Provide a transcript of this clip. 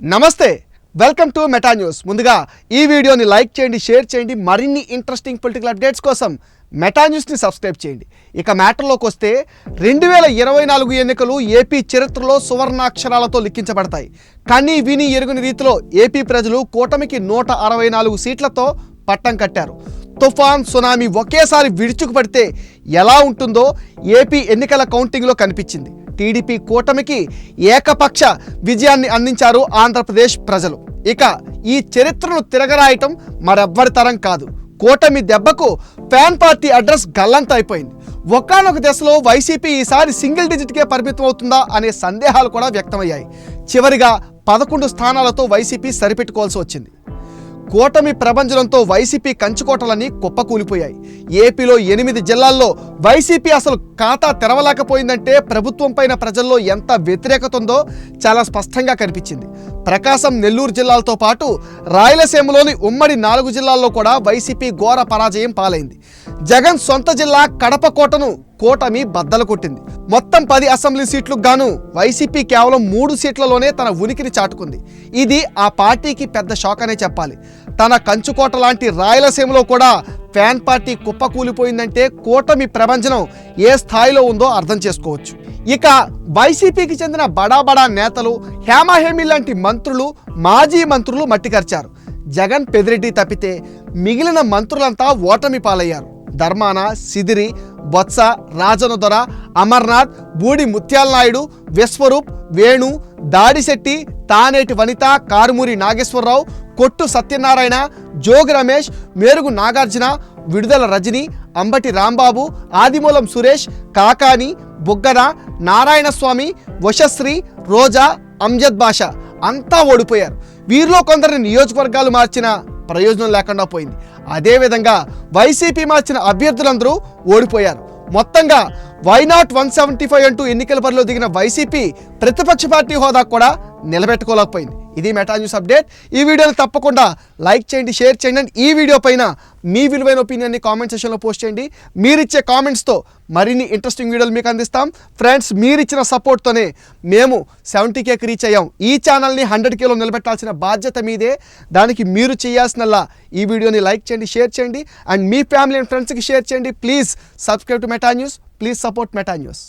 నమస్తే welcome to Meta news. ముందుగా ఈ వీడియోని లైక్ చేయండి షేర్ చేయండి మరిన్ని ఇంట్రెస్టింగ్ పొలిటికల్ అప్డేట్స్ కోసం మెటా న్యూస్ని సబ్స్క్రైబ్ చేయండి. ఇక మ్యాటర్లోకి వస్తే రెండు వేల ఇరవై నాలుగు ఎన్నికలు ఏపీ చరిత్రలో సువర్ణాక్షరాలతో లిఖించబడతాయి. కానీ విని ఎరుగుని రీతిలో ఏపీ ప్రజలు కూటమికి నూట అరవై నాలుగు సీట్లతో పట్టం కట్టారు. తుఫాన్ సునామీ ఒకేసారి విడుచుకుపడితే ఎలా ఉంటుందో ఏపీ ఎన్నికల కౌంటింగ్లో కనిపించింది. టీడీపీ కూటమికి ఏకపక్ష విజయాన్ని అందించారు ఆంధ్రప్రదేశ్ ప్రజలు. ఇక ఈ చరిత్రను తిరగరాయటం మరెవ్వరి తరం కాదు. కూటమి దెబ్బకు ఫ్యాన్ పార్టీ అడ్రస్ గల్లంత అయిపోయింది. ఒకానొక దశలో వైసీపీ ఈసారి సింగిల్ డిజిట్కే పరిమితం అవుతుందా అనే సందేహాలు కూడా వ్యక్తమయ్యాయి. చివరిగా పదకొండు స్థానాలతో వైసీపీ సరిపెట్టుకోవాల్సి వచ్చింది. కూటమి ప్రభంజనంతో వైసీపీ కంచుకోటలన్నీ కుప్పకూలిపోయాయి. ఏపీలో ఎనిమిది జిల్లాల్లో వైసీపీ అసలు ఖాతా తెరవలేకపోయిందంటే ప్రభుత్వం పైన ప్రజల్లో ఎంత వ్యతిరేకత ఉందో చాలా స్పష్టంగా కనిపించింది. ప్రకాశం నెల్లూరు జిల్లాలతో పాటు రాయలసీమలోని ఉమ్మడి నాలుగు జిల్లాల్లో కూడా వైసీపీ ఘోర పరాజయం పాలైంది. జగన్ సొంత జిల్లా కడప కోటను కూటమి బద్దలు కొట్టింది. మొత్తం పది అసెంబ్లీ సీట్లకు గాను వైసీపీ కేవలం మూడు సీట్లలోనే తన ఉనికిని చాటుకుంది. ఇది ఆ పార్టీకి పెద్ద షాక్ అనే చెప్పాలి. తన కంచుకోట లాంటి రాయలసీమలో కూడా ఫ్యాన్ పార్టీ కుప్పకూలిపోయిందంటే కూటమి ప్రభంజనం ఏ స్థాయిలో ఉందో అర్థం చేసుకోవచ్చు. ఇక వైసీపీకి చెందిన బడా బడా నేతలు హేమాహేమి లాంటి మంత్రులు మాజీ మంత్రులు మట్టికరిచారు జగన్ పెదిరెడ్డి తప్పితే మిగిలిన మంత్రులంతా ఓటమి పాలయ్యారు. ధర్మాన సిదిరి బొత్స రాజనదొర అమర్నాథ్ బూడి ముత్యాల నాయుడు విశ్వరూప్ వేణు దాడిశెట్టి తానేటి వనిత కారుమూరి నాగేశ్వరరావు కొట్టు సత్యనారాయణ జోగి రమేష్ మేరుగు నాగార్జున విడుదల రజని అంబటి రాంబాబు ఆదిమూలం సురేష్ కాకాని బుగ్గన నారాయణస్వామి వశశ్రీ రోజా అంజద్ బాషా అంతా ఓడిపోయారు. వీరిలో కొందరిని నియోజకవర్గాలు మార్చిన ప్రయోజనం లేకుండా పోయింది. అదేవిధంగా వైసీపీ మార్చిన అభ్యర్థులందరూ ఓడిపోయారు. మొత్తంగా వైనాట్ వన్ సెవెంటీ ఫైవ్ అంటూ ఎన్నికల బరిలో దిగిన వైసీపీ ప్రతిపక్ష పార్టీ హోదా కూడా నిలబెట్టుకోలేకపోయింది. ఇది మెటా న్యూస్ అప్డేట్ ఈ వీడియోని తప్పకుండా లైక్ చేయండి షేర్ చేయండి అండ్ ఈ వీడియో పైన మీ విలువైన ఒపీనియన్ని కామెంట్ సెషన్లో పోస్ట్ చేయండి. మీరిచ్చే కామెంట్స్తో మరిన్ని ఇంట్రెస్టింగ్ వీడియోలు మీకు అందిస్తాం. ఫ్రెండ్స్ మీరిచ్చిన సపోర్ట్తోనే మేము సెవెంటీ కేకి రీచ్ అయ్యాం. ఈ ఛానల్ని హండ్రెడ్ కేలో నిలబెట్టాల్సిన బాధ్యత మీదే. దానికి మీరు చేయాల్సినల్లా ఈ వీడియోని లైక్ చేయండి షేర్ చేయండి అండ్ మీ ఫ్యామిలీ అండ్ ఫ్రెండ్స్కి షేర్ చేయండి. Please subscribe to Meta news please support Meta news